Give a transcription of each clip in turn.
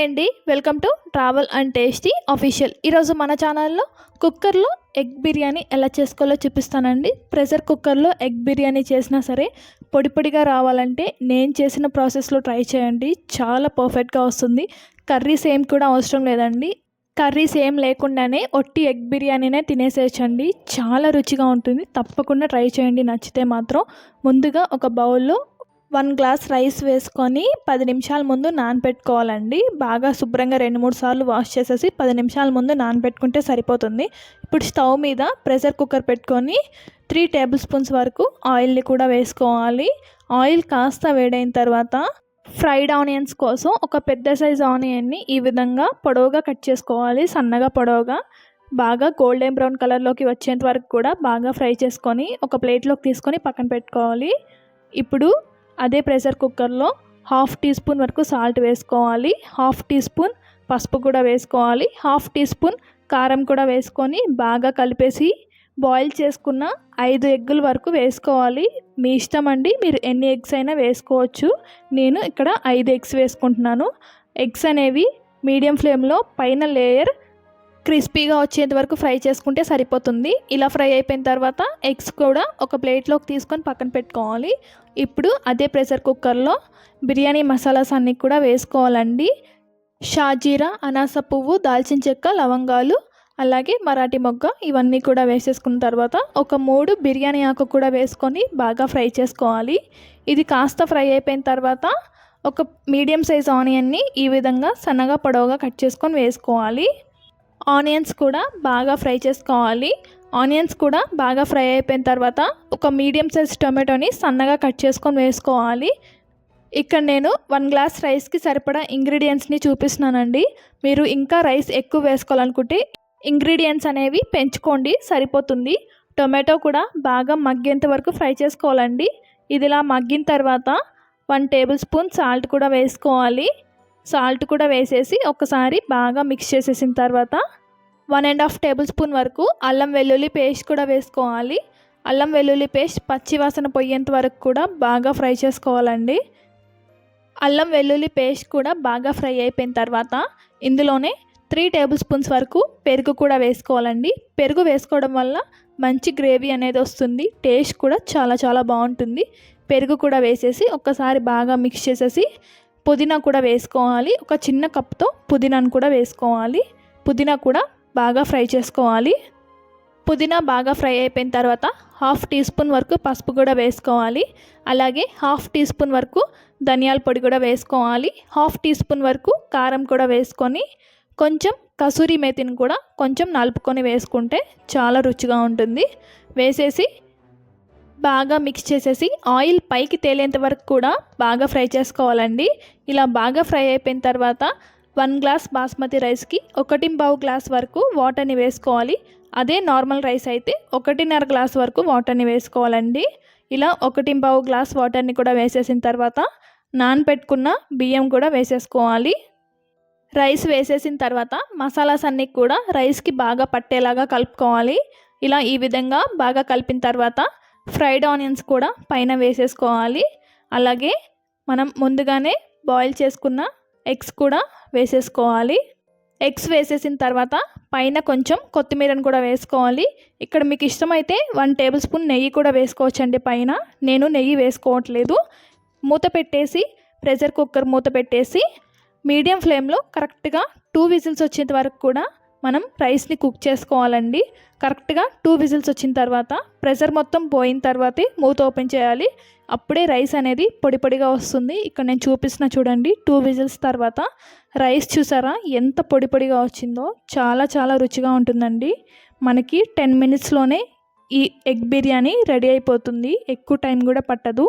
Hi అండి. Welcome to travel and tasty official ఈరోజు మన ఛానల్లో కుక్కర్లో ఎగ్ బిర్యానీ ఎలా చేసుకోవాలో చూపిస్తానండి. ప్రెషర్ కుక్కర్లో ఎగ్ బిర్యానీ చేసినా సరే పొడి పొడిగా రావాలంటే నేను చేసిన ప్రాసెస్లో ట్రై చేయండి. చాలా పర్ఫెక్ట్గా వస్తుంది. కర్రీస్ ఏం కూడా అవసరం లేదండి. కర్రీస్ ఏం లేకుండానే ఒట్టి ఎగ్ బిర్యానీనే తినేసేయచ్చండి. చాలా రుచిగా ఉంటుంది. తప్పకుండా ట్రై చేయండి. నచ్చితే మాత్రం ముందుగా ఒక బౌల్లో వన్ గ్లాస్ రైస్ వేసుకొని పది నిమిషాల ముందు నానబెట్టుకోవాలండి. బాగా శుభ్రంగా రెండు మూడు సార్లు వాష్ చేసేసి పది నిమిషాల ముందు నానబెట్టుకుంటే సరిపోతుంది. ఇప్పుడు స్టవ్ మీద ప్రెషర్ కుక్కర్ పెట్టుకొని త్రీ టేబుల్ స్పూన్స్ వరకు ఆయిల్ని కూడా వేసుకోవాలి. ఆయిల్ కాస్త వేడైన తర్వాత ఫ్రైడ్ ఆనియన్స్ కోసం ఒక పెద్ద సైజ్ ఆనియన్ని ఈ విధంగా పొడవుగా కట్ చేసుకోవాలి. సన్నగా పొడవుగా బాగా గోల్డెన్ బ్రౌన్ కలర్లోకి వచ్చేంత వరకు కూడా బాగా ఫ్రై చేసుకొని ఒక ప్లేట్లోకి తీసుకొని పక్కన పెట్టుకోవాలి. ఇప్పుడు అదే ప్రెషర్ కుక్కర్లో హాఫ్ టీ స్పూన్ వరకు సాల్ట్ వేసుకోవాలి. హాఫ్ టీ స్పూన్ పసుపు కూడా వేసుకోవాలి. హాఫ్ టీ స్పూన్ కారం కూడా వేసుకొని బాగా కలిపేసి బాయిల్ చేసుకున్న ఐదు ఎగ్గుల వరకు వేసుకోవాలి. మీ ఇష్టం అండి మీరు ఎన్ని ఎగ్స్ అయినా వేసుకోవచ్చు. నేను ఇక్కడ ఐదు ఎగ్స్ వేసుకుంటున్నాను. ఎగ్స్ అనేవి మీడియం ఫ్లేమ్లో పైన లేయర్ క్రిస్పీగా వచ్చేంత వరకు ఫ్రై చేసుకుంటే సరిపోతుంది. ఇలా ఫ్రై అయిపోయిన తర్వాత ఎగ్స్ కూడా ఒక ప్లేట్లోకి తీసుకొని పక్కన పెట్టుకోవాలి. ఇప్పుడు అదే ప్రెషర్ కుక్కర్లో బిర్యానీ మసాలాస్ అన్నీ కూడా వేసుకోవాలండి. షాజీరా అనాస పువ్వు దాల్చిన చెక్క లవంగాలు అలాగే మరాఠీ మొగ్గ ఇవన్నీ కూడా వేసేసుకున్న తర్వాత ఒక మూడు బిర్యానీ ఆకు కూడా వేసుకొని బాగా ఫ్రై చేసుకోవాలి. ఇది కాస్త ఫ్రై అయిపోయిన తర్వాత ఒక మీడియం సైజ్ ఆనియన్ని ఈ విధంగా సన్నగా పొడవుగా కట్ చేసుకొని వేసుకోవాలి. ఆనియన్స్ కూడా బాగా ఫ్రై చేసుకోవాలి. ఆనియన్స్ కూడా బాగా ఫ్రై అయిపోయిన తర్వాత ఒక మీడియం సైజ్ టొమాటోని సన్నగా కట్ చేసుకొని వేసుకోవాలి. ఇక్కడ నేను వన్ గ్లాస్ రైస్కి సరిపడా ఇంగ్రీడియంట్స్ని చూపిస్తున్నానండి. మీరు ఇంకా రైస్ ఎక్కువ వేసుకోవాలనుకుంటే ఇంగ్రీడియంట్స్ అనేవి పెంచుకోండి సరిపోతుంది. టొమాటో కూడా బాగా మగ్గేంత వరకు ఫ్రై చేసుకోవాలండి. ఇదిలా మగ్గిన తర్వాత వన్ టేబుల్ స్పూన్ సాల్ట్ కూడా వేసుకోవాలి. సాల్ట్ కూడా వేసేసి ఒకసారి బాగా మిక్స్ చేసేసిన తర్వాత one and half tablespoon వరకు అల్లం వెల్లుల్లి పేస్ట్ కూడా వేసుకోవాలి. అల్లం వెల్లుల్లి పేస్ట్ పచ్చి వాసన పోయేంత వరకు కూడా బాగా ఫ్రై చేసుకోవాలండి. అల్లం వెల్లుల్లి పేస్ట్ కూడా బాగా ఫ్రై అయిపోయిన తర్వాత ఇందులోనే త్రీ టేబుల్ స్పూన్స్ వరకు పెరుగు కూడా వేసుకోవాలండి. పెరుగు వేసుకోవడం వల్ల మంచి గ్రేవీ అనేది వస్తుంది. టేస్ట్ కూడా చాలా చాలా బాగుంటుంది. పెరుగు కూడా వేసేసి ఒక్కసారి బాగా మిక్స్ చేసేసి పుదీనా కూడా వేసుకోవాలి. ఒక చిన్న కప్తో పుదీనాను కూడా వేసుకోవాలి. పుదీనా కూడా బాగా ఫ్రై చేసుకోవాలి. పుదీనా బాగా ఫ్రై అయిపోయిన తర్వాత హాఫ్ టీ స్పూన్ వరకు పసుపు కూడా వేసుకోవాలి. అలాగే హాఫ్ టీ స్పూన్ వరకు ధనియాల పొడి కూడా వేసుకోవాలి. హాఫ్ టీ స్పూన్ వరకు కారం కూడా వేసుకొని కొంచెం కసూరి మేతిని కూడా కొంచెం నలుపుకొని వేసుకుంటే చాలా రుచిగా ఉంటుంది. వేసేసి బాగా మిక్స్ చేసేసి ఆయిల్ పైకి తేలేంత వరకు కూడా బాగా ఫ్రై చేసుకోవాలండి. ఇలా బాగా ఫ్రై అయిపోయిన తర్వాత వన్ గ్లాస్ బాస్మతి రైస్కి ఒకటి పావు గ్లాస్ వరకు వాటర్ని వేసుకోవాలి. అదే నార్మల్ రైస్ అయితే ఒకటిన్నర గ్లాస్ వరకు వాటర్ని వేసుకోవాలండి. ఇలా ఒకటి పావు గ్లాస్ వాటర్ని కూడా వేసేసిన తర్వాత నానపెట్టుకున్న బియ్యం కూడా వేసేసుకోవాలి. రైస్ వేసేసిన తర్వాత మసాలాస్ అన్నీ కూడా రైస్కి బాగా పట్టేలాగా కలుపుకోవాలి. ఇలా ఈ విధంగా బాగా కలిపిన తర్వాత ఫ్రైడ్ ఆనియన్స్ కూడా పైన వేసేసుకోవాలి. అలాగే మనం ముందుగానే బాయిల్ చేసుకున్న ఎగ్స్ కూడా వేసేసుకోవాలి. ఎగ్స్ వేసేసిన తర్వాత పైన కొంచెం కొత్తిమీరను కూడా వేసుకోవాలి. ఇక్కడ మీకు ఇష్టమైతే వన్ టేబుల్ స్పూన్ నెయ్యి కూడా వేసుకోవచ్చండి పైన. నేను నెయ్యి వేసుకోవట్లేదు. మూత పెట్టేసి ప్రెషర్ కుక్కర్ మూత పెట్టేసి మీడియం ఫ్లేమ్లో కరెక్ట్గా టూ విజిల్స్ వచ్చేంత వరకు కూడా మనం రైస్ని కుక్ చేసుకోవాలండి. కరెక్ట్గా టూ విజిల్స్ వచ్చిన తర్వాత ప్రెషర్ మొత్తం పోయిన తర్వాతే మూత ఓపెన్ చేయాలి. అప్పుడే రైస్ అనేది పొడి పొడిగా వస్తుంది. ఇక్కడ నేను చూపిస్తున్న చూడండి టూ విజిల్స్ తర్వాత. రైస్ చూసారా? ఎంత పొడి పొడిగా వచ్చిందో. చాలా చాలా రుచిగా ఉంటుందండి. మనకి టెన్ మినిట్స్లోనే ఈ ఎగ్ బిర్యానీ రెడీ అయిపోతుంది. ఎక్కువ టైం కూడా పట్టదు.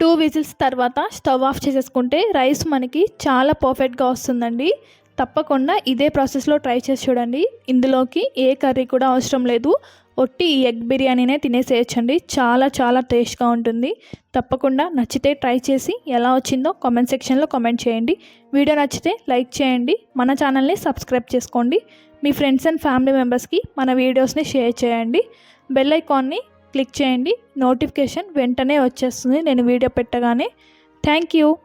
టూ విజిల్స్ తర్వాత స్టవ్ ఆఫ్ చేసేసుకుంటే రైస్ మనకి చాలా పర్ఫెక్ట్గా వస్తుందండి. తప్పకుండా ఇదే ప్రాసెస్లో ట్రై చేసి చూడండి. ఇందులోకి ఏ కర్రీ కూడా అవసరం లేదు. ఒట్టి ఈ ఎగ్ బిర్యానీనే తినేసేయచ్చండి. చాలా చాలా టేస్ట్గా ఉంటుంది. తప్పకుండా నచ్చితే ట్రై చేసి ఎలా వచ్చిందో కామెంట్ సెక్షన్లో కామెంట్ చేయండి. వీడియో నచ్చితే లైక్ చేయండి. మన ఛానల్ని సబ్స్క్రైబ్ చేసుకోండి. మీ ఫ్రెండ్స్ అండ్ ఫ్యామిలీ మెంబర్స్కి మన వీడియోస్ని షేర్ చేయండి. బెల్ ఐకాన్ని క్లిక్ చేయండి. నోటిఫికేషన్ వెంటనే వచ్చేస్తుంది. నేను వీడియో పెట్టగానే. Thank you.